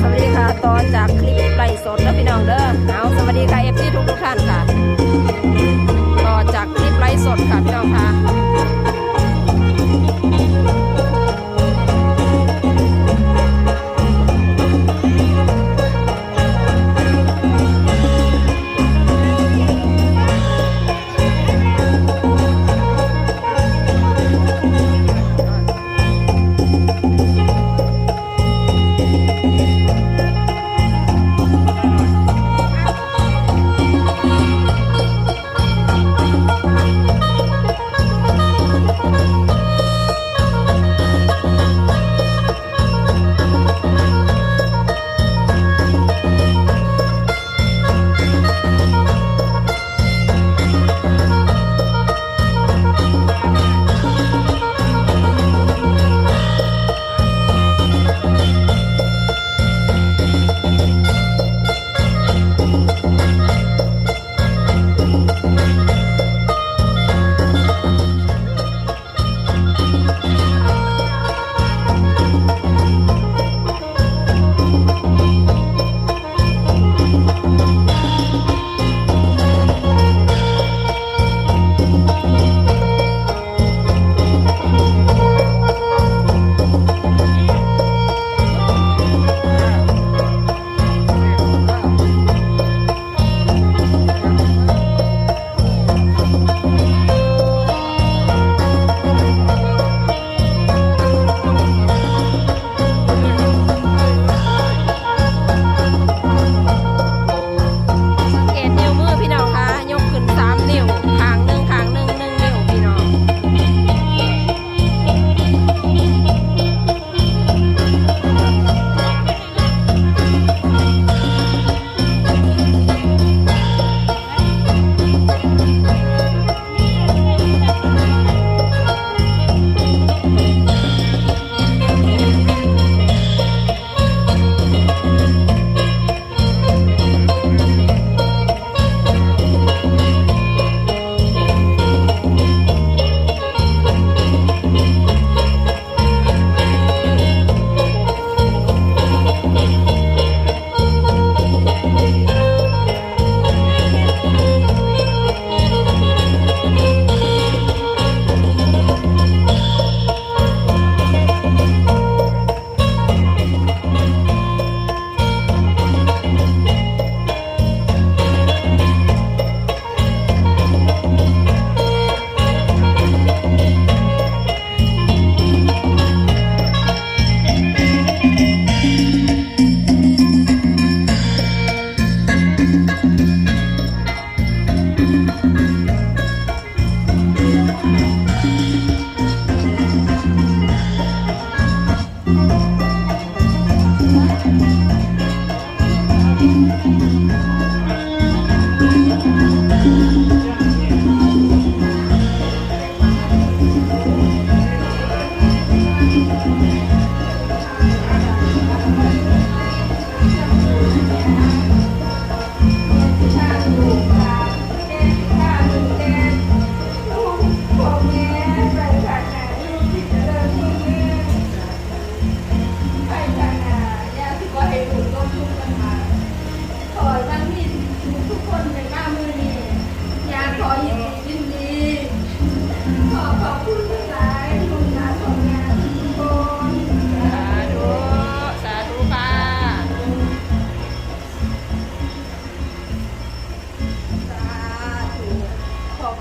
สวัสดีค่ะตอนจากคลิป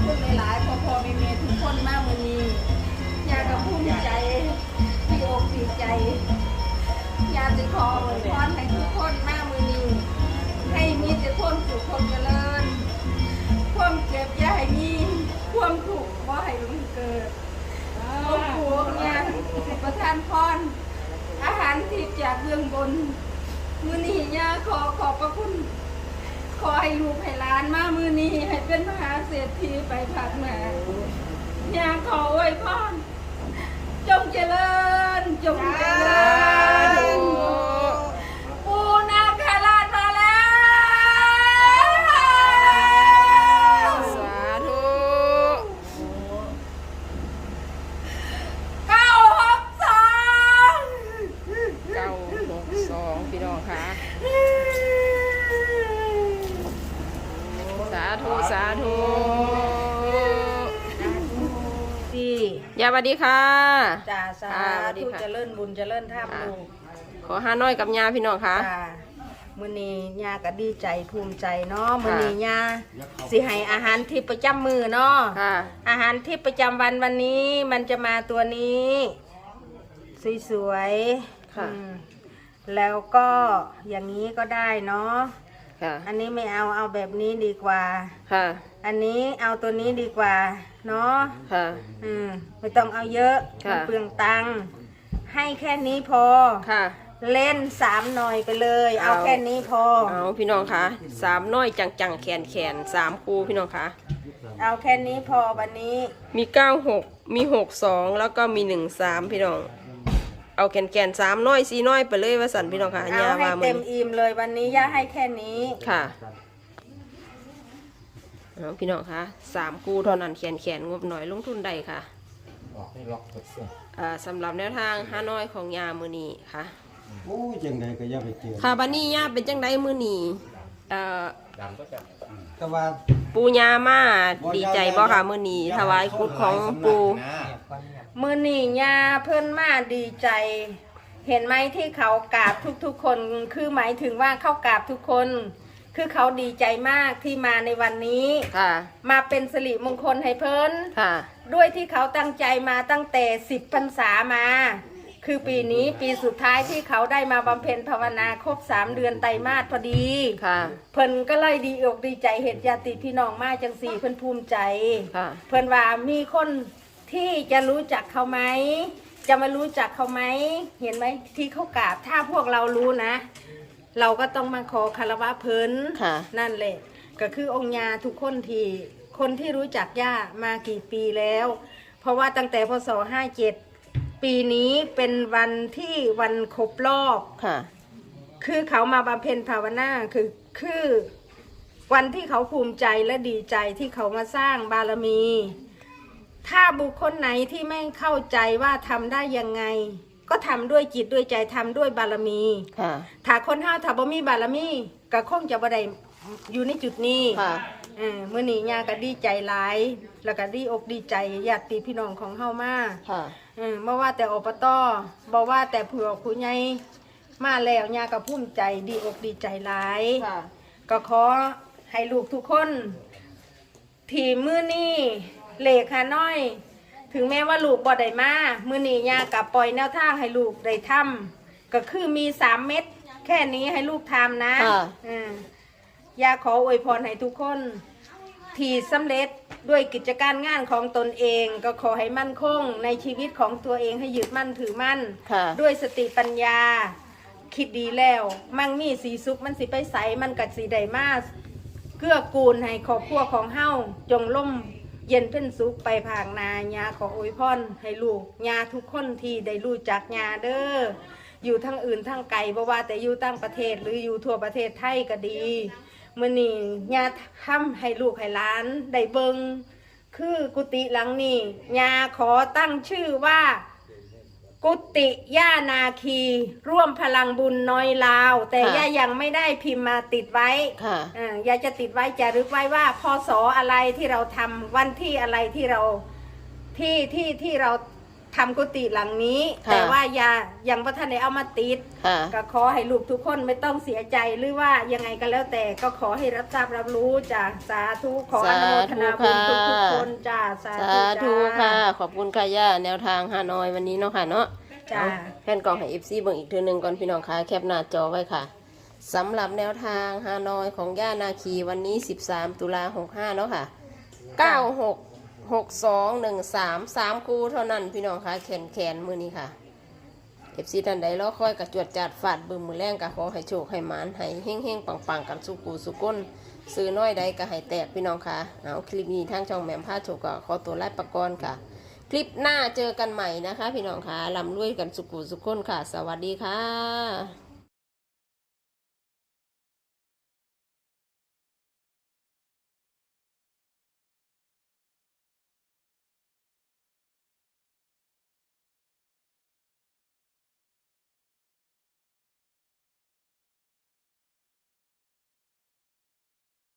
คุณหลายๆพอพอม่แม่ทุกคนมากมือนี้อยากกับภูมิใจที่อกดีใจอยากจะขออวยพรให้ทุกคนมากมือนี้ให้มีแต่คนสุขคนเจริญความเจ็บอย่าให้มีความถูกข์บ่ให้ลุงเกิดองค์ปู่องค์ย่าประทานพรอาหารที่จากเบื้องบนมือนี้ย่าขอขอบพระคุณ ขอให้ลูกให้หลานมามือนี้ ให้เป็นมหาเศรษฐีไปผัดหมาอยากขออวยพรจงเจริญ จงเจริญปูนาคาราชมาแล้ว สาธุ เก้าหกสอง เก้าหกสองพี่ น้องค่ะ สาธุสาธุดียาสวัสดีค่ะจ้าสาค่ะสวัสดีธุค่ะ เจริญบุญเจริญธรรมค่ะลูกขอห้าน้อยกับยาพี่น้องค่ะ จ้ามื้อนี้ย่าก็ดีใจภูมิใจเนาะมื้อค่ะนี้ย่าสิให้อาหารที่ประจำมือเนาะค่ะ อาหารที่ประจำวันวันนี้มันจะมาตัวนี้ สวยๆค่ะ อืมแล้วก็อย่างนี้ก็ได้เนาะ ค่ะ อันนี้ไม่เอาเอาแบบนี้ดีกว่า ค่ะ อันนี้เอาตัวนี้ดีกว่าเนาะค่ะ อืมไม่ต้องเอาเยอะค่ะ มันเปลืองตังค์ให้แค่นี้พอ ค่ะ เล่นสามหน่อยไปเลย เอาเอา แค่นี้พอ เอาพี่น้องค่ะสามน้อยจังจังๆแขนแขนสามคูพี่น้องค่ะเอาแค่นี้พอวันนี้มีเก้าหกมีหกสองแล้วก็มีหนึ่งสามพี่น้อง เอาแขนแขนสามน้อยสี่น้อยไปเลยว่าสันพี่น้องค่ะเอายาให้ว่ามืเต็อมอิ่มเลยวันนี้ย่าให้แค่นี้ ค่ะเอาพี่น้องค่ะสามคูเท่านั้นแขนแขนงบหน่อยลงทุนใดค่ะ ออกให้ล็อกเปิดเสื้ออ่าสำหรับแนวทางห้าน้อยของยามือนีค่ะ โอ้ยจังใดก็อย่าไปเจอค่ะบันนี้ยาเป็นจังไดมือนีเอ่อดังก็จะแต่ว่าปูยามาดีใจบ่ค่ะมือนีถวายกุดของปู มือนี่ย่าเพิ่นมาดีใจ เห็นไหมที่เขากราบทุกๆคน คือหมายถึงว่าเขากราบทุกคน คือเขาดีใจมากที่มาในวันนี้ ค่ะ มาเป็นสิริมงคลให้เพิ่น ค่ะ ด้วยที่เขาตั้งใจมาตั้งแต่สิบพรรษามา คือปีนี้ปีสุดท้ายที่เขาได้มาบำเพ็ญภาวนาครบสามเดือนไตรมาสพอดี ค่ะ เพิ่นก็เลยดีอกดีใจเหตุญาติพี่น้องมาจังสี่เพิ่นภูมิใจ ค่ะ เพิ่นว่ามีคน ที่จะรู้จักเขาไหมจะมารู้จักเขาไหมเห็นไหมที่เขากราบถ้าพวกเรารู้นะ เราก็ต้องมาขอคารวะเพิ่นค่ะ นั่นแหละก็คือองค์ยาทุกคนที่คนที่รู้จักย่ามากี่ปีแล้ว เพราะว่าตั้งแต่พศห้าเจ็ดปีนี้เป็นวันที่วันครบรอบ ค่ะ คือเขามาบำเพ็ญภาวนาคือคือวันที่เขาภูมิใจและดีใจที่เขามาสร้างบารมี ถ้าบุคคลไหนที่ไม่เข้าใจว่าทำได้ยังไง ก็ทำด้วยจิตด้วยใจทำด้วยบารมี ค่ะ ถ้าคนห้าวถ้าบ่มีบารมีก็คงจะบ่ได้อยู่ในจุดนี้ค่ะ เออมื้อนี้ย่าก็ดีใจหลาย แล้วก็ดีอกดีใจญาติพี่น้องของเฮามาค่ะ เออบ่ว่าแต่อบตบ่ว่าแต่ผู้หลักผู้ใหญ่มาแล้วย่าก็ภูมิใจดีอกดีใจหลาย ค่ะ ก็ขอให้ลูกทุกคน ทีมื้อนี้ เลขหาน้อย ถึงแม้ว่าลูกบ่ได้มามื้อนี้ย่ากับปล่อยแนวทางให้ลูกได้ทำก็คือมีสามเม็ดแค่นี้ให้ลูกทำนะค่ะอืมย่าขออวยพรให้ทุกคน ที่สำเร็จด้วยกิจการงานของตนเอง ก็ขอให้มั่นคง ในชีวิตของตัวเองให้ยึดมั่นถือมั่น ค่ะ ด้วยสติปัญญา คิดดีแล้ว มั่งมีสีสุขมันสิไปใสมันกัดสีใดมาเกื้อกูลให้ครอบครัวของเฮาจงล่ม เย็นเป็นสุขไปผางนายาขออวยพรให้ลูกยาทุกคนที่ได้รู้จักยาเด้ออยู่ทั้งอื่นทั้งไกลบ่ว่าแต่อยู่ต่างประเทศหรืออยู่ทั่วประเทศไทยก็ดีมื่อนี้ยาทำให้ลูกให้หล้านได้เบิงคือกุฏิหลังนี้ยาขอตั้งชื่อว่า กุฏิย่านาคี ร่วมพลังบุญน้อยลาว แต่ค่ะ ย่ายังไม่ได้พิมพ์มาติดไว้ค่ะเอ่อยาจะติดไว้จะรึกไว้ว่าพศอะไรที่เราทำวันที่อะไรที่เราที่ที่ที่เรา ทำกุฏิหลังนี้ ค่ะ แต่ว่ายายังพระท่านได้เอามาติด ค่ะ ก็ขอให้ลูกทุกคนไม่ต้องเสียใจหรือว่ายังไงก็แล้วแต่ก็ขอให้รับทราบรับรู้จ้ะสาธุขออนุโมทนาบุญทุกทุกๆคนจ้าสาสาธุธุจ้าค่ะ ขอบคุณค่ะย่าแนวทางฮานอยวันนี้เนาะค่ะเนาะ จ้าเอาแผ่นกล่องให้เอฟซีเบิ่งอีกทีหนึ่งก่อนพี่น้องค่ะแคปหน้าจอไว้ค่ะสำหรับแนวทางฮานอยของย่านาคีวันนี้ 13 ตุลา65เนาะค่ะ 96 62 13 3คู่เท่านั้นพี่น้องค่ะแขนแขนมือนี้ค่ะเอฟซีท่านใดรอคอยกับจวดจัดฝาดบึมมือแรงกับขอให้โชคให้หมานให้เฮ้งเฮงปังปังกันสุกูสุก้นซื้อน้อยใดก็ให้แตกพี่น้องค่ะเอาคลิปนี้ทางช่องแหม่มผ้าโชกก็ขอตัวไล่ประกรณ์ค่ะ คลิปหน้าเจอกันใหม่นะคะ พี่น้องค่ะลำรวยกันสุกุสุขคนค่ะ สวัสดีค่ะ